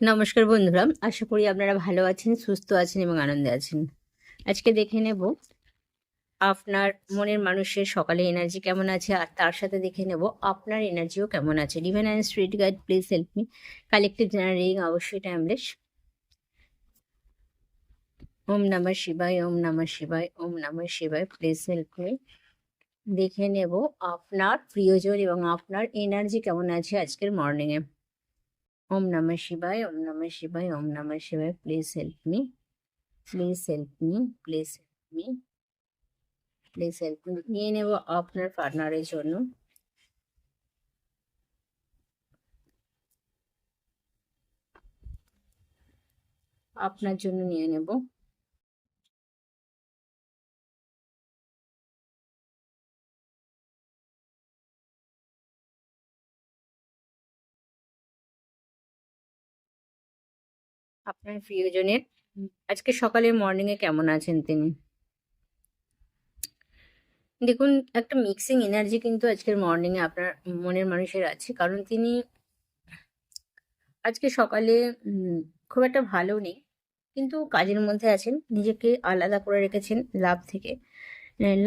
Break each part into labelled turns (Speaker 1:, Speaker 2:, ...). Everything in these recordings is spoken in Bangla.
Speaker 1: নমস্কার বন্ধুরা, আশা করি আপনারা ভালো আছেন, সুস্থ আছেন এবং আনন্দে আছেন। আজকে দেখে নেব আপনার মনের মানুষের সকালে এনার্জি কেমন আছে, আর তার সাথে দেখে নেব আপনার এনার্জিও কেমন আছে। Divine and street guide please help me collective জেনারেলিং অবশ্যই টাইমলেস ওম নমঃ শিবায়, ওম নমঃ শিবায়, ওম নমঃ শিবায় প্লিজ হেল্প মি দেখে নেব আপনার প্রিয়জন এবং আপনার এনার্জি কেমন আছে আজকের মর্নিংয়ে ওম নমঃ শিবায় ওম নমঃ শিবায় ওম নমঃ শিবায় please help me please help me please help me please help me নিয়ে নেব আপনার পার্টনারের জন্য আপনার জন্য নিয়ে নেব আপনার প্রিয়জনের? আজকে সকালে মর্নিং এ কেমন আছেন তিনি? দেখুন, একটা মিক্সিং এনার্জি কিন্তু আজকের মর্নিং এ আপনার মনের মানুষের আছে। কারণ তিনি আজকে সকালে খুব একটা ভালো নেই। কিন্তু কাজের মধ্যে আছেন, নিজেকে আলাদা করে রেখেছেন লাভ থেকে।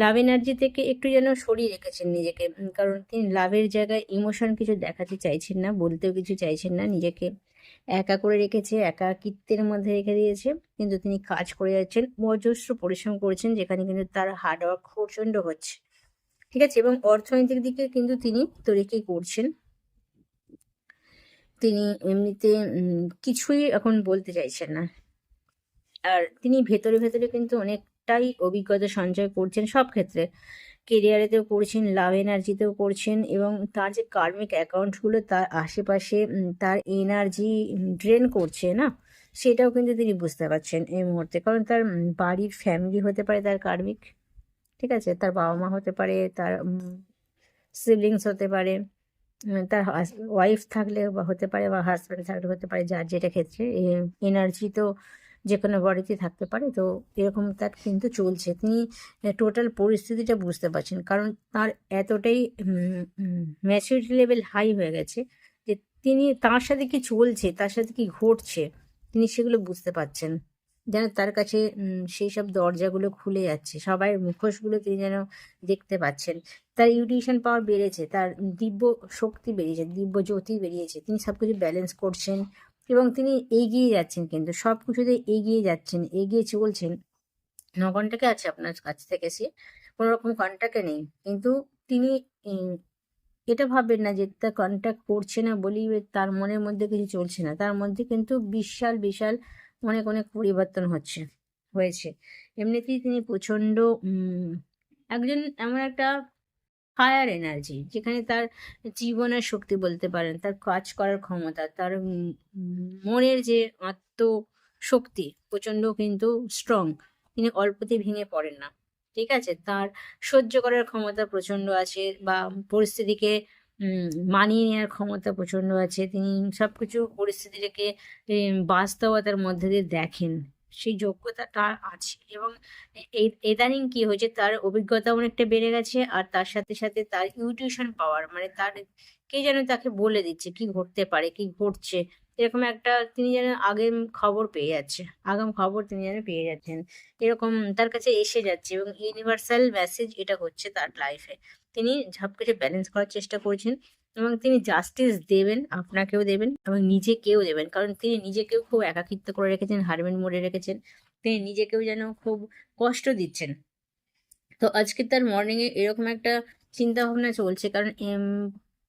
Speaker 1: লাভ এনার্জি থেকে একটু যেন সরিয়ে রেখেছেন নিজেকে। কারণ তিনি লাভের জায়গায় ইমোশন কিছু দেখাতে চাইছেন না, বলতেও কিছু চাইছেন না নিজেকে। একা করে রেখেছে, একাকিত্বের মধ্যে রেখে দিয়েছে। কিন্তু তিনি কাজ করে যাচ্ছেন অজস্র পরিশ্রম করেছেন, যেখানে কিন্তু তার হার্ডওয়ার্ক প্রচণ্ড হচ্ছে। ঠিক আছে? এবং অর্থনৈতিক দিকে কিন্তু তিনি তরিকেই করছেন। তিনি এমনিতে কিছুই এখন বলতে চাইছেন না। আর তিনি ভেতরে ভেতরে কিন্তু অনেকটাই অভিজ্ঞতা সঞ্চয় করছেন সব ক্ষেত্রে। কেরিয়ারেতেও করছেন লাভ এনার্জিতেও করছেন এবং তার যে কার্মিক অ্যাকাউন্টগুলো তার আশেপাশে তার এনার্জি ড্রেন করছে, না? সেটাও কিন্তু তিনি বুঝতে পারছেন এই মুহূর্তে। কারণ তার বাড়ির ফ্যামিলি হতে পারে তার কার্মিক ঠিক আছে? তার বাবা মা হতে পারে, তার সিবলিংস হতে পারে তার ওয়াইফ থাকলে বা হতে পারে বা হাজব্যান্ড থাকলে হতে পারে, যার যেটা ক্ষেত্রে এনার্জি তো যে কোনো বাড়িতে থাকতে পারে, তো এরকম তার কিন্তু চলছে। তিনি টোটাল পরিস্থিতিটা বুঝতে পারছেন, কারণ তার এতটাই ম্যাচুরিটি লেভেল হাই হয়ে গেছে যে তিনি তার সাথে কি চলছে, তার সাথে কি ঘটছে, তিনি সেগুলো বুঝতে পারছেন। যেন তার কাছে সেই সব দরজাগুলো খুলে যাচ্ছে, সবাই মুখোশগুলো তিনি যেন দেখতে পাচ্ছেন। তার ইউটিউশন পাওয়ার বেড়েছে, তার দিব্য শক্তি বেরিয়েছে দিব্য জ্যোতি বেরিয়েছে তিনি সব কিছু ব্যালেন্স করছেন এবং তিনি এগিয়ে যাচ্ছেন কিন্তু সব কিছুতে এগিয়ে যাচ্ছেন, এগিয়ে চলছেন। ন ঘন্টাকে আছে আপনার কাছ থেকে সে কোনো রকম কন্ট্যাক্টে নেই। কিন্তু তিনি এটা ভাববেন না যে তার কন্ট্যাক্ট করছে না বলেই তার মনের মধ্যে কিছু চলছে না। তার মধ্যে কিন্তু বিশাল বিশাল অনেক অনেক পরিবর্তন হচ্ছে, হয়েছে। এমনিতেই তিনি প্রচণ্ড একজন এমন একটা ফায়ার এনার্জি যেখানে তার জীবনের শক্তি বলতে পারেন, তার কাজ করার ক্ষমতা, তার মনের যে আত্ম শক্তি প্রচণ্ড কিন্তু স্ট্রং তিনি অল্পতে ভেঙে পড়েন না। ঠিক আছে? তার সহ্য করার ক্ষমতা প্রচণ্ড আছে বা পরিস্থিতিকে মানিয়ে নেওয়ার ক্ষমতা প্রচণ্ড আছে। তিনি সব কিছু পরিস্থিতিটাকে বাস্তবতার মধ্যে দিয়ে দেখেন। সেই যোগ্যতা তার আছে এবং ইদানিং কি হয়েছে, তার অভিজ্ঞতা অনেকটা বেড়ে গেছে আর তার সাথে সাথে তার ইউটিউশন পাওয়ার মানে তার কে যেন তাকে বলে দিচ্ছে কি ঘটতে পারে, কি ঘটছে। এরকম একটা তিনি যেন আগের খবর পেয়ে যাচ্ছে, আগাম খবর তিনি যেন পেয়ে যাচ্ছেন। এরকম তার কাছে এসে যাচ্ছে এবং ইউনিভার্সাল মেসেজ এটা হচ্ছে তার লাইফে তিনি কিছু ব্যালেন্স করার চেষ্টা করছেন। এবং তিনি জাস্টিস দেবেন, আপনাকেও দেবেন এবং নিজেকেও দেবেন। কারণ তিনি নিজেকেও খুব একাকিত্ব করে রেখেছেন, হারমেন মোড়ে রেখেছেন। তিনি নিজেকেও যেন খুব কষ্ট দিচ্ছেন। তো আজকে তার মর্নিংয়ে এরকম একটা চিন্তা ভাবনা চলছে, কারণ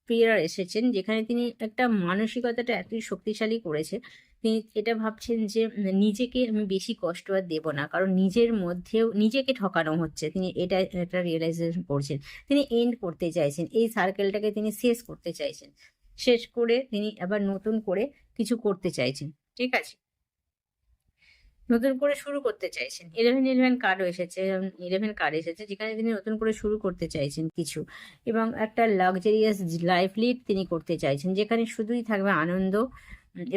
Speaker 1: প্রিয়ার এসেছেন, যেখানে তিনি একটা মানসিকতাটা এতই শক্তিশালী করেছে তিনি এটা ভাবছেন যে নিজেকে আমি বেশি কষ্ট আর দেব না। কারণ নিজের মধ্যেও, নিজেকে ঠকানো হচ্ছে। তিনি এটা একটা রিয়েলাইজেশন করছেন। তিনি এন্ড করতে চাইছেন। এই সার্কেলটাকে তিনি শেষ করতে চাইছেন। শেষ করে তিনি আবার নতুন করে কিছু করতে চাইছেন। ঠিক আছে? নতুন করে শুরু করতে চাইছেন। ইলেভেন ইলেভেন কার্ডও এসেছে ইলেভেন কার্ড এসেছে, যেখানে তিনি নতুন করে শুরু করতে চাইছেন কিছু। এবং একটা লাক্সারিয়াস লাইফ লিড তিনি করতে চাইছেন, যেখানে শুধুই থাকবে আনন্দ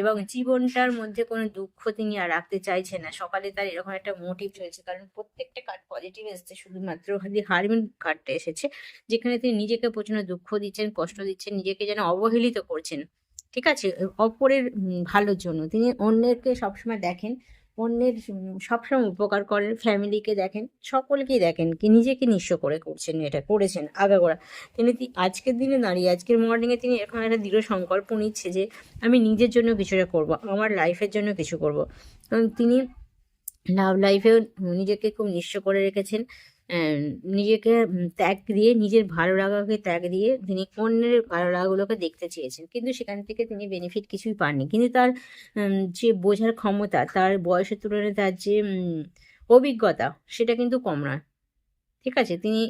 Speaker 1: এবং জীবনটার মধ্যে কোনো দুঃখ তিনি আর রাখতে চাইছে না। সকালে তার এরকম একটা মোটিভ চলছে কারণ প্রত্যেকটা কার্ড পজিটিভ এসেছে, শুধুমাত্র খালি হারমিন কার্ডটা এসেছে, যেখানে তিনি নিজেকে প্রচণ্ড দুঃখ দিচ্ছেন, কষ্ট দিচ্ছেন, নিজেকে যেন অবহেলিত করছেন। ঠিক আছে? অপরের ভালোর জন্য। তিনি অন্যকে সবসময় দেখেন অন্যের সবসময় উপকার করেন, ফ্যামিলিকে দেখেন, সকলকেই দেখেন কি নিজেকে নিঃস্ব করে করছেন, এটা করেছেন আগাগোড়া তিনি আজকের দিনে দাঁড়িয়ে, আজকের মর্নিংয়ে তিনি এখন একটা দৃঢ় সংকল্প নিচ্ছে যে, আমি নিজের জন্য কিছুটা করব, আমার লাইফের জন্য কিছু করব। কারণ তিনি লাভ লাইফেও নিজেকে খুব নিঃস্ব করে রেখেছেন। নিজেকে ত্যাগ দিয়ে, নিজের ভালো লাগাকে ত্যাগ দিয়ে তিনি অন্যের ভালো লাগাগুলোকে দেখতে চেয়েছেন। কিন্তু সেখান থেকে তিনি বেনিফিট কিছুই পাননি। কিন্তু তার যে বোঝার ক্ষমতা, তার বয়সের তুলনায় তার যে অভিজ্ঞতা, সেটা কিন্তু কম নয়। ঠিক আছে? তিনি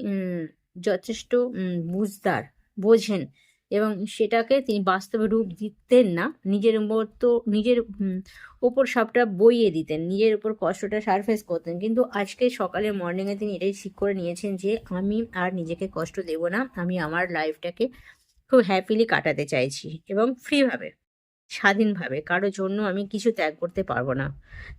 Speaker 1: যথেষ্ট বুঝদার, বোঝেন। এবং সেটাকে তিনি বাস্তবে রূপ দিতেন না। নিজের উপর তো, নিজের ওপর সবটা বইয়ে দিতেন। নিজের উপর কষ্টটা সারফেস করতেন। কিন্তু আজকে সকালে মর্নিংয়ে তিনি এটাই ঠিক করে নিয়েছেন যে, আমি আর নিজেকে কষ্ট দেব না। আমি আমার লাইফটাকে খুব হ্যাপিলি কাটাতে চাইছি এবং ফ্রিভাবে স্বাধীনভাবে। কারোর জন্য আমি কিছু ত্যাগ করতে পারব না।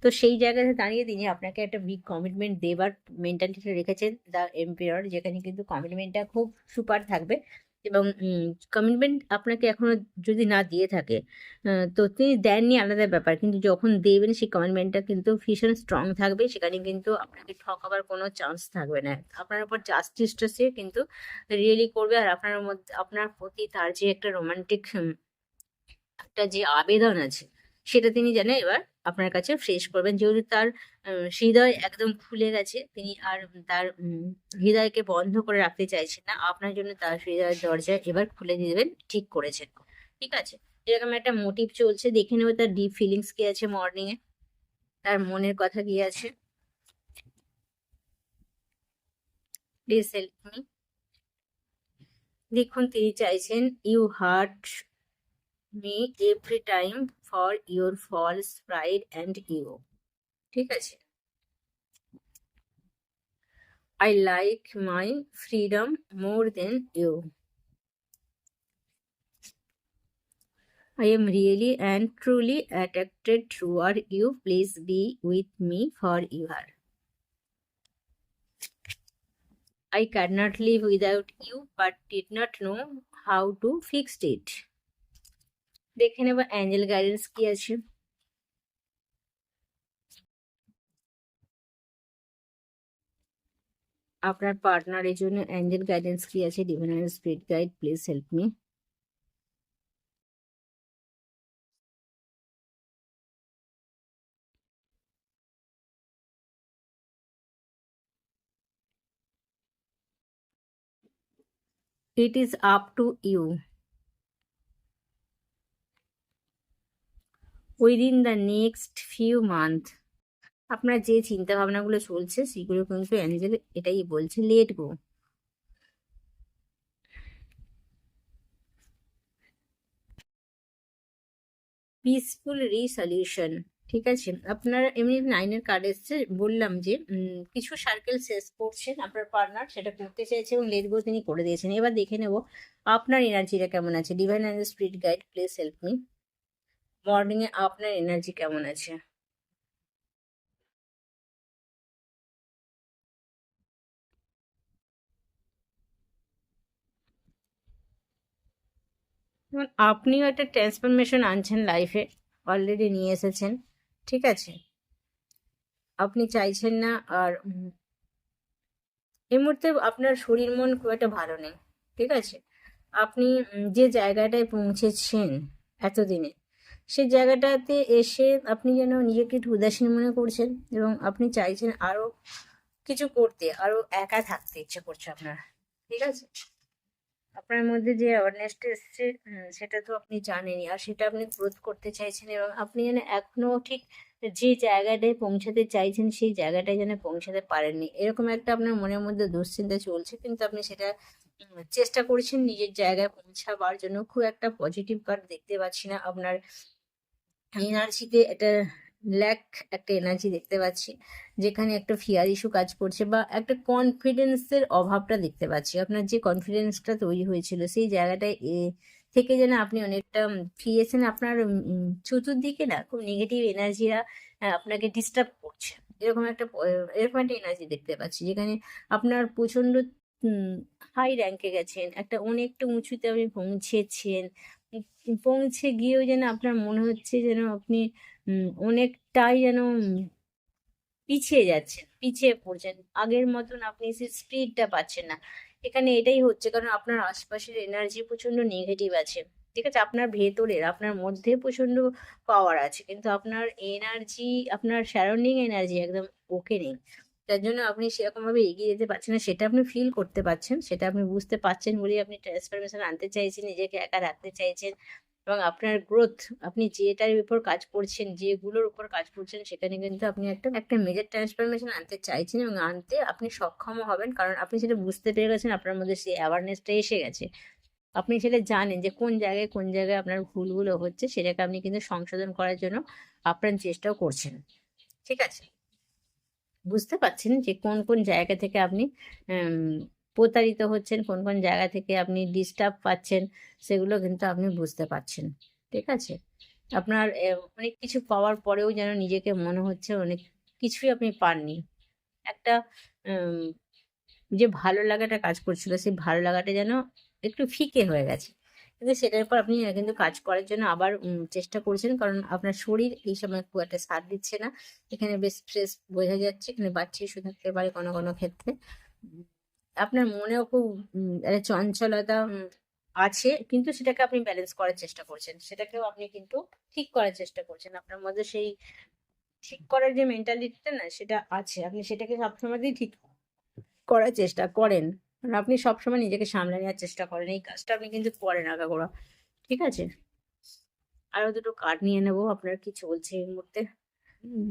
Speaker 1: তো সেই জায়গাতে দাঁড়িয়ে তিনি আপনাকে একটা বিগ কমিটমেন্ট দেবার মেন্টালিটি রেখেছেন দ্য এম্পিয়ার যেখানে কিন্তু কমিটমেন্টটা খুব সুপার থাকবে। এবং কমিটমেন্ট আপনাকে এখনও যদি না দিয়ে থাকে তো তিনি দেননি আলাদা ব্যাপার। কিন্তু যখন দেবেন, সেই কমিটমেন্টটা কিন্তু ভীষণ স্ট্রং থাকবে। সেখানে কিন্তু আপনাকে ঠকাবার কোনো চান্স থাকবে না। আপনার উপর জাস্টিসটা সে কিন্তু রিয়েলি করবে। আর আপনার মধ্যে, আপনার প্রতি তার যে একটা রোমান্টিক একটা যে আবেদন আছে, সেটা তিনি যেন এবার আপনার কাছে ফ্রেশ করবেন। যেহেতু তার হৃদয় একদম খুলে গেছে, তিনি আর তার হৃদয়কে বন্ধ করে রাখতে চাইছেন না। আপনার জন্য তার হৃদয়ের দরজা এবার খুলে দেবেন, ঠিক করেছেন। ঠিক আছে? এরকম একটা মোটিভ চলছে। দেখে নেব তার ডিপ ফিলিংস কি আছে মর্নিং এ। তার মনের কথা কি আছে? দেখুন, তিনি চাইছেন you hurt me every time for your false pride and you ঠিক আছে I like my freedom more than you I am really and truly attracted toward you. Please be with me forever. I cannot live without you, but did not know how to fix it. দেখে নেব, অ্যাঞ্জেল গাইডেন্স কি আছে? আপনার পার্টনারের জন্য অ্যাঞ্জেল গাইডেন্স কি আছে? Divine spirit guide, please help me. It is up to you within the next few month আপনার যে চিন্তা ভাবনাগুলো চলছে, সেগুলো কিন্তু অ্যাঞ্জেল এটাই বলছে লেট গো পিসফুল রিসলিউশন ঠিক আছে? আপনার এমনি নাইনের কার্ড এসছে, বললাম যে কিছু সার্কেল শেষ করছেন আপনার পার্টনার সেটা করতে চাইছে এবং লেট গো তিনি করে দিয়েছেন। এবার দেখে নেব, আপনার এনার্জিটা কেমন আছে? Divine and spirit guide please help me morning এ আপনার এনার্জি কেমন আছে? আপনিও একটা ট্রান্সফরমেশন আনছেন লাইফে অলরেডি নিয়ে এসেছেন, ঠিক আছে? আপনি চাইছেন না আর এই মুহূর্তে আপনার শরীর মন খুব একটা ভালো নেই, ঠিক আছে? আপনি যে জায়গাটায় পৌঁছেছেন এতদিনে সেই জায়গাটাতে এসে আপনি যেন নিজেকে একটু উদাসীন মনে করছেন এবং আপনি চাইছেন আরও কিছু করতে, আরও একা থাকতে ইচ্ছে করছে আপনার। ঠিক আছে? আপনার মধ্যে যে অ্যাওয়ারনেসটা এসছে সেটা তো আপনি জানেনই। আর সেটা আপনি গ্রোথ করতে চাইছেন এবং আপনি যেন এখনও ঠিক যে জায়গাটায় পৌঁছাতে চাইছেন, সেই জায়গাটায় যেন পৌঁছাতে পারেননি। এরকম একটা আপনার মনের মধ্যে দুশ্চিন্তা চলছে, কিন্তু আপনি সেটা চেষ্টা করছেন নিজের জায়গায় পৌঁছাবার জন্য। খুব একটা পজিটিভ কার্ড দেখতে পাচ্ছি না আপনার এনার্জিতে একটা ল্যাক একটা এনার্জি দেখতে পাচ্ছি, যেখানে একটা ফিয়ার ইস্যু কাজ করছে বা একটা কনফিডেন্সের অভাবটা দেখতে পাচ্ছি। আপনার যে কনফিডেন্সটা তৈরি হয়েছিল, সেই জায়গাটায় থেকে যেন আপনি অনেকটা ফিরেছেন আপনার চতুর্দিকে না খুব নেগেটিভ এনার্জিরা আপনাকে ডিস্টার্ব করছে। এরকম একটা এরকম একটা এনার্জি দেখতে পাচ্ছি, যেখানে আপনার প্রচণ্ড হাই র্যাঙ্কে গেছেন, একটা অনেকটা উঁচুতে আপনি পৌঁছেছেন পৌঁছে গিয়েও যেন আপনার মনে হচ্ছে যেন আপনি অনেকটাই যেন পিছিয়ে যাচ্ছেন, পিছিয়ে পড়ছেন। আগের মতন আপনি সেই স্পিডটা পাচ্ছেন না। এখানে এটাই হচ্ছে কারণ আপনার আশপাশের এনার্জি প্রচণ্ড নেগেটিভ আছে। ঠিক আছে? আপনার ভেতরের, আপনার মধ্যে প্রচণ্ড পাওয়ার আছে। কিন্তু আপনার এনার্জি আপনার সারাউন্ডিং এনার্জি একদম ওকে নেই। তার জন্য আপনি সেরকমভাবে এগিয়ে যেতে পারছেন না, সেটা আপনি ফিল করতে পারছেন, সেটা আপনি বুঝতে পারছেন বলেই আপনি ট্রান্সফরমেশন আনতে চাইছেন, নিজেকে একা রাখতে চাইছেন এবং আপনার গ্রোথ আপনি যেটার উপর কাজ করছেন, যেগুলোর উপর কাজ করছেন, সেখানে কিন্তু আপনি একটা একটা মেজর ট্রান্সফরমেশন আনতে চাইছেন এবং আনতে আপনি সক্ষমও হবেন কারণ আপনি সেটা বুঝতে পেরে গেছেন, আপনার মধ্যে সেই অ্যাওয়ারনেসটা এসে গেছে। আপনি সেটা জানেন যে কোন জায়গায় কোন জায়গায় আপনার ভুলগুলো হচ্ছে, সেটাকে আপনি কিন্তু সংশোধন করার জন্য আপ্রাণ চেষ্টাও করছেন। ঠিক আছে? বুঝতে পারছেন যে কোন কোন জায়গা থেকে আপনি প্রতারিত হচ্ছেন, কোন কোন জায়গা থেকে আপনি ডিস্টার্ব পাচ্ছেন, সেগুলো কিন্তু আপনি বুঝতে পারছেন, ঠিক আছে? আপনার অনেক কিছু পাওয়ার পরেও যেন নিজেকে মনে হচ্ছে অনেক কিছুই আপনি পাননি। একটা যে ভালো লাগাটা কাজ করছিল, সেই ভালো লাগাটা যেন একটু ফিকে হয়ে গেছে। কিন্তু সেটার পর আপনি কিন্তু কাজ করার জন্য আবার চেষ্টা করছেন। কারণ আপনার শরীর এই সময় খুব একটা সাথ দিচ্ছে না। এখানে বেশ ফ্রেশ বোঝা যাচ্ছে। এখানে বাচ্চা ইস্যু থাকতে পারে কোনো কোনো ক্ষেত্রে। আপনার মনেও খুব চঞ্চলতা আছে। কিন্তু সেটাকে আপনি ব্যালেন্স করার চেষ্টা করছেন। সেটাকেও আপনি কিন্তু ঠিক করার চেষ্টা করছেন। আপনার মধ্যে সেই ঠিক করার যে মেন্টালিটিটা না, সেটা আছে। আপনি সেটাকে সবসময়তেই ঠিক করার চেষ্টা করেন। কারণ আপনি সবসময় নিজেকে সামলে নেওয়ার চেষ্টা করেন। এই কাজটা আপনি কিন্তু করেন আগাগোড়া ঠিক আছে? আরও দুটো কার্ড নিয়ে নেব, আপনার কি চলছে এই মুহূর্তে?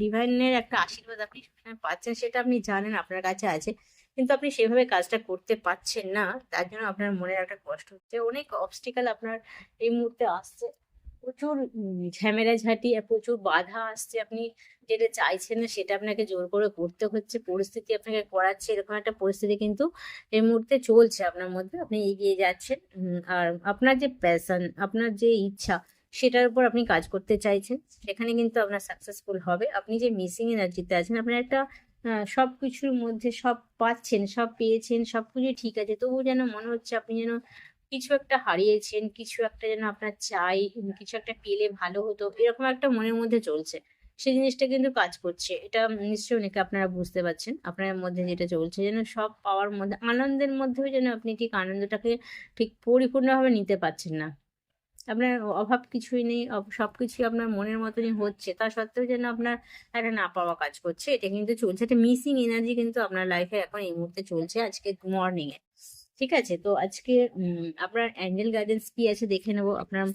Speaker 1: ডিভাইনের একটা আশীর্বাদ আপনি পাচ্ছেন, সেটা আপনি জানেন, আপনার কাছে আছে। কিন্তু আপনি সেভাবে কাজটা করতে পারছেন না, তার জন্য আপনার মনের একটা কষ্ট হচ্ছে। অনেক অবস্টিকাল আপনার এই মুহূর্তে আসছে। প্রচুর ঝামেলা ঝাঁটি, আর প্রচুর বাধা আসছে আপনি যেটা চাইছেন না সেটা আপনাকে জোর করে করতে হচ্ছে। পরিস্থিতি আপনাকে করাচ্ছে, এরকম একটা পরিস্থিতি কিন্তু এই মুহূর্তে চলছে আপনার মধ্যে। আপনি এগিয়ে যাচ্ছেন আর আপনার যে প্যাশন আপনার যে ইচ্ছা সেটার উপর আপনি কাজ করতে চাইছেন, সেখানে কিন্তু আপনার সাকসেসফুল হবে। আপনি যে মিসিং এনার্জিতে আছেন, আপনার একটা সব কিছুর মধ্যে সব পাচ্ছেন, সব পেয়েছেন সব কিছু ঠিক আছে। তবুও যেন মনে হচ্ছে আপনি যেন কিছু একটা হারিয়েছেন, কিছু একটা যেন আপনার চাই কিছু একটা পেলে ভালো হতো, এরকম একটা মনের মধ্যে চলছে। সেই জিনিসটা কিন্তু কাজ করছে। এটা নিশ্চয়ই অনেকে আপনারা বুঝতে পারছেন। আপনার মধ্যে যেটা চলছে, যেন সব পাওয়ার মধ্যে, আনন্দের মধ্যেও যেন আপনি ঠিক আনন্দটাকে ঠিক পরিপূর্ণভাবে নিতে পারছেন না। আপনার অভাব কিছুই নেই, অব- সবকিছুই আপনার মনের মতনই হচ্ছে। তা সত্ত্বেও যেন আপনার একটা না পাওয়া কাজ করছে। এটা কিন্তু চলছে। একটা মিসিং এনার্জি কিন্তু আপনার লাইফে এখন এই মুহূর্তে চলছে আজকে মর্নিং এ ঠিক আছে? তো আজকে আপনার অ্যাঞ্জেল গাইডেন্স কি আছে দেখে নেব। আপনার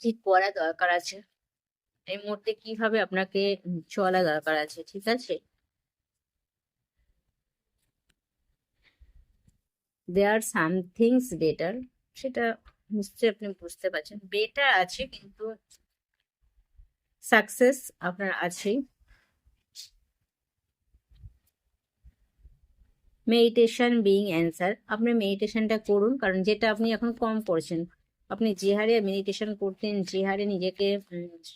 Speaker 1: কি করা দরকার আছে? এই মুহূর্তে কীভাবে আপনাকে চলা দরকার আছে, ঠিক আছে? দেয়ার সামথিংস বেটার সেটা নিশ্চয়ই আপনি বুঝতে পারছেন। বেটার আছে, কিন্তু সাকসেস আপনার আছেই। মেডিটেশন বিং অ্যান্সার আপনি মেডিটেশনটা করুন, কারণ যেটা আপনি এখন কম করছেন আপনি যে হারে মেডিটেশন করতেন, যে হারে নিজেকে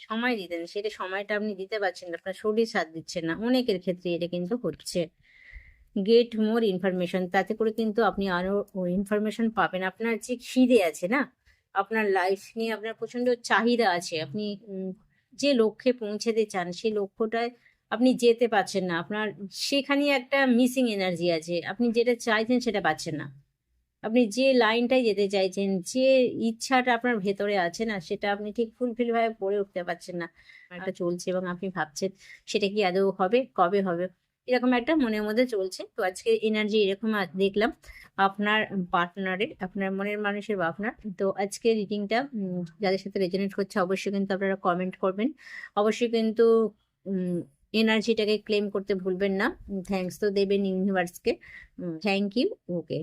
Speaker 1: সময় দিতেন সেটা সময়টা আপনি দিতে পারছেন না, আপনার শরীর সাথ দিচ্ছে না। অনেকের ক্ষেত্রে এটা কিন্তু হচ্ছে। গেট মোর ইনফরমেশন তাতে করে কিন্তু আপনি আরও ইনফরমেশন পাবেন। আপনার যে খিদে আছে না, আপনার লাইফ নিয়ে আপনার প্রচণ্ড চাহিদা আছে। আপনি যে লক্ষ্যে পৌঁছাতে চান, সেই লক্ষ্যটায় আপনি যেতে পারছেন না। আপনার সেখানে একটা মিসিং এনার্জি আছে। আপনি যেটা চাইছেন সেটা পাচ্ছেন না। আপনি যে লাইনটায় যেতে চাইছেন যে ইচ্ছাটা আপনার ভেতরে আছে না সেটা আপনি ঠিক ফুলফিল ভাবে করে উঠতে পারছেন না। একটা চলছে এবং আপনি ভাবছেন সেটা কি আদৌ হবে কবে হবে? এরকম একটা মনের মধ্যে চলছে। তো আজকে এনার্জি এরকম দেখলাম আপনার পার্টনারের আপনার মনের মানুষের বা আপনার তো আজকে রিডিংটা যাদের সাথে রেজনেট করছে অবশ্যই কিন্তু আপনারা কমেন্ট করবেন। অবশ্যই কিন্তু এনার্জিটাকে ক্লেম করতে ভুলবেন না। থ্যাংকস তো দেবেন ইউনিভার্সকে থ্যাংক ইউ ওকে